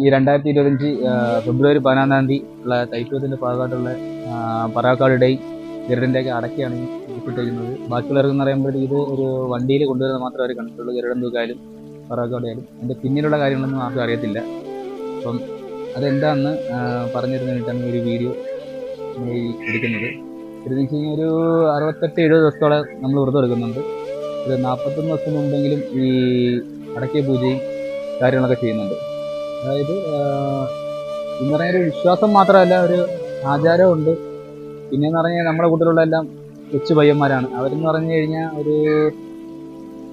ഈ രണ്ടായിരത്തി ഇരുപത്തഞ്ച് ഫെബ്രുവരി പതിനാലാം തീയതി ഉള്ള തൈപ്പൂയത്തിന്റെ ഭാഗമായിട്ടുള്ള പറാക്കാടുടെയും ഗരുഡന്റെയൊക്കെ അടക്കിയാണ് ഉൾപ്പെട്ടിരിക്കുന്നത് ബാക്കിയുള്ളവർക്ക് എന്ന് പറയുമ്പോഴത്തേക്ക് ഇത് ഒരു വണ്ടിയിൽ കൊണ്ടുവരുന്നത് മാത്രമേ അവർ കണ്ടിട്ടുള്ളൂ ഗരുഡൻ തൂക്കായാലും പറാക്കാടായാലും അതിന്റെ പിന്നിലുള്ള കാര്യങ്ങളൊന്നും ആർക്കും അറിയത്തില്ല. അപ്പം അതെന്താണെന്ന് പറഞ്ഞിരുന്ന വേണ്ടിയിട്ടാണ് ഒരു വീഡിയോ എടുക്കുന്നത്. ഇതെന്ന് വെച്ച് കഴിഞ്ഞാൽ ഒരു അറുപത്തെട്ട് എഴുപത് ദിവസത്തോളം നമ്മൾ വ്രതം എടുക്കുന്നുണ്ട്. ഒരു നാൽപ്പത്തൊന്ന് ദിവസം മുമ്പെങ്കിലും ഈ അടക്കിയ പൂജയും കാര്യങ്ങളൊക്കെ ചെയ്യുന്നുണ്ട്. അതായത് എന്ന് പറഞ്ഞാൽ ഒരു വിശ്വാസം മാത്രമല്ല ഒരു ആചാരമുണ്ട് പിന്നെന്ന് പറഞ്ഞാൽ നമ്മുടെ കൂട്ടത്തിലുള്ള എല്ലാം കൊച്ചു പയ്യന്മാരാണ്. അവരെന്ന് പറഞ്ഞു കഴിഞ്ഞാൽ ഒരു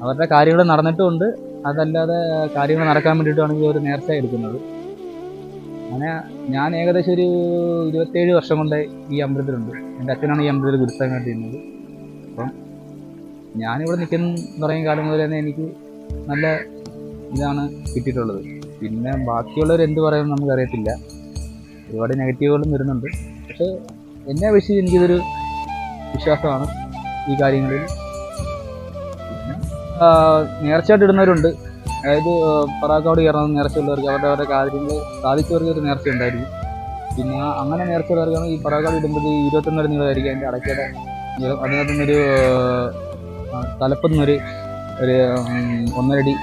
അവരുടെ കാര്യങ്ങൾ നടന്നിട്ടുമുണ്ട്. അതല്ലാതെ കാര്യങ്ങൾ നടക്കാൻ വേണ്ടിയിട്ടാണ് ഈ ഒരു നേർച്ച എടുക്കുന്നത്. അങ്ങനെ ഞാൻ ഏകദേശം ഒരു ഇരുപത്തേഴ് വർഷം കൊണ്ട് ഈ അമ്പലത്തിലുണ്ട്. എന്റെ അച്ഛനാണ് ഈ അമ്പലത്തിൽ ഗുരുസ്ഥാനായിട്ട് ചെയ്യുന്നത്. അപ്പം ഞാനിവിടെ നിൽക്കുന്ന തുടങ്ങിയ കാലം മുതൽ തന്നെ എനിക്ക് നല്ല ഇതാണ് കിട്ടിയിട്ടുള്ളത്. പിന്നെ ബാക്കിയുള്ളവർ എന്ത് പറയുമെന്ന് നമുക്കറിയത്തില്ല. ഒരുപാട് നെഗറ്റീവുകളും വരുന്നുണ്ട്. പക്ഷേ എന്നെ അപേക്ഷിച്ച് എനിക്കിതൊരു വിശ്വാസമാണ് ഈ കാര്യങ്ങളിൽ. നേർച്ചയായിട്ട് ഇടുന്നവരുണ്ട്. അതായത് പറാക്കാട് കയറണം നേർച്ചയുള്ളവർക്ക് അവരുടെ അവരുടെ കാര്യങ്ങൾ സാധിച്ചവർക്ക് ഒരു നേർച്ച ഉണ്ടായിരിക്കും പിന്നെ അങ്ങനെ നേർച്ചയുള്ളവർക്കാണ് ഈ പറാക്കാട് ഇടുമ്പോൾ ഇരുപത്തൊന്നര നീളമായിരിക്കും അതിന്റെ അടയ്ക്കയുടെ അതിനകത്ത് നിന്നൊരു തലപ്പുന്നൊരു ഒരു ഒന്നരടി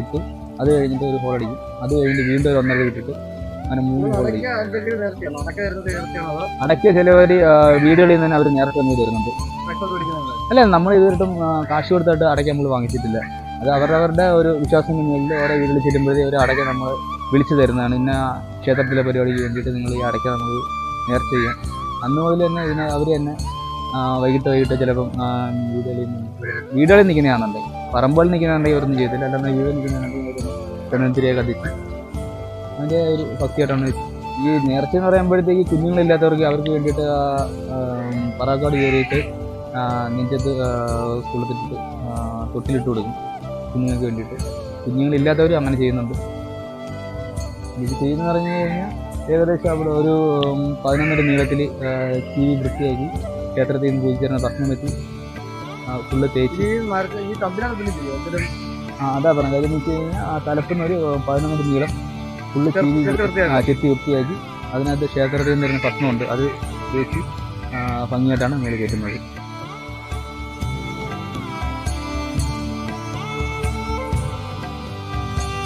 ഇട്ട് അത് കഴിഞ്ഞിട്ട് ഒരു ഹോൾ അടിക്കും. അത് കഴിഞ്ഞിട്ട് വീണ്ടും ഒരു ഒന്നര വിട്ടിട്ട് അങ്ങനെ മൂന്ന് ഹോൾ അടിക്കും. അടക്കിയ ചിലവർ വീടുകളിൽ നിന്ന് അവർ നേരത്തെ വന്ന് തരുന്നുണ്ട് അല്ല നമ്മൾ ഇതുവരെയും കാശ് കൊടുത്തിട്ട് അടയ്ക്ക നമ്മൾ വാങ്ങിച്ചിട്ടില്ല. അത് അവരവരുടെ ഒരു വിശ്വാസത്തിന് മുകളിൽ ഓരോ വീട്ടിൽ ചെല്ലുമ്പോഴേ ഒരു അടയ്ക്ക നമ്മൾ വിളിച്ചു തരുന്നതാണ്. ഇന്ന ക്ഷേത്രത്തിലെ പരിപാടിക്ക് വേണ്ടിയിട്ട് നിങ്ങൾ ഈ അടയ്ക്ക നമുക്ക് നേർച്ച ചെയ്യാം. അന്ന് മുതൽ തന്നെ ഇതിനെ അവർ തന്നെ വൈകിട്ട് വൈകിട്ട് ചിലപ്പം വീടുകളിൽ വീടുകളിൽ നിൽക്കുന്നതാണെന്നുണ്ടെങ്കിൽ പറമ്പുകളിൽ നിൽക്കുന്നതാണെങ്കിൽ ഒന്നും ചെയ്തില്ല അല്ലാതെ വീട് നിൽക്കുന്നതാണെങ്കിൽ പെണ്ണുത്തിരിയെ കത്തിച്ച് അതിന്റെ ഒരു ഭക്തിയായിട്ടാണ് ഈ നേർച്ച എന്ന് പറയുമ്പോഴത്തേക്ക് കുഞ്ഞുങ്ങളില്ലാത്തവർക്ക് അവർക്ക് വേണ്ടിയിട്ട് പറക്കാട് കയറിയിട്ട് നെഞ്ചത്ത് കുളത്തിട്ട് തൊട്ടിലിട്ട് കൊടുക്കും കുഞ്ഞുങ്ങൾക്ക് വേണ്ടിയിട്ട്. കുഞ്ഞുങ്ങളില്ലാത്തവരും അങ്ങനെ ചെയ്യുന്നുണ്ട്. ഇത് ചെയ്യുന്നതെന്ന് പറഞ്ഞു കഴിഞ്ഞാൽ ഏകദേശം അവിടെ ഒരു പതിനൊന്നര നീളത്തിൽ ചീവി വൃത്തിയാക്കി ക്ഷേത്രത്തിൽ നിന്ന് പൂജിച്ചിരുന്ന ഭക്ഷണം വെച്ച് ഫുള്ള് തേച്ച്. ഈ കമ്പനി അതാ പറഞ്ഞത്. അതെന്ന് വെച്ച് കഴിഞ്ഞാൽ ആ തലപ്പിന് ഒരു പതിനൊന്നര നീളം ഫുള്ള് ചീവി ചെത്തി വൃത്തിയാക്കി. അതിനകത്ത് ക്ഷേത്രത്തിൽ നിന്ന് വരുന്ന ഭക്ഷണമുണ്ട് അത് വെച്ച് ഭംഗിയായിട്ടാണ് മേളിൽ കയറ്റുന്നത്.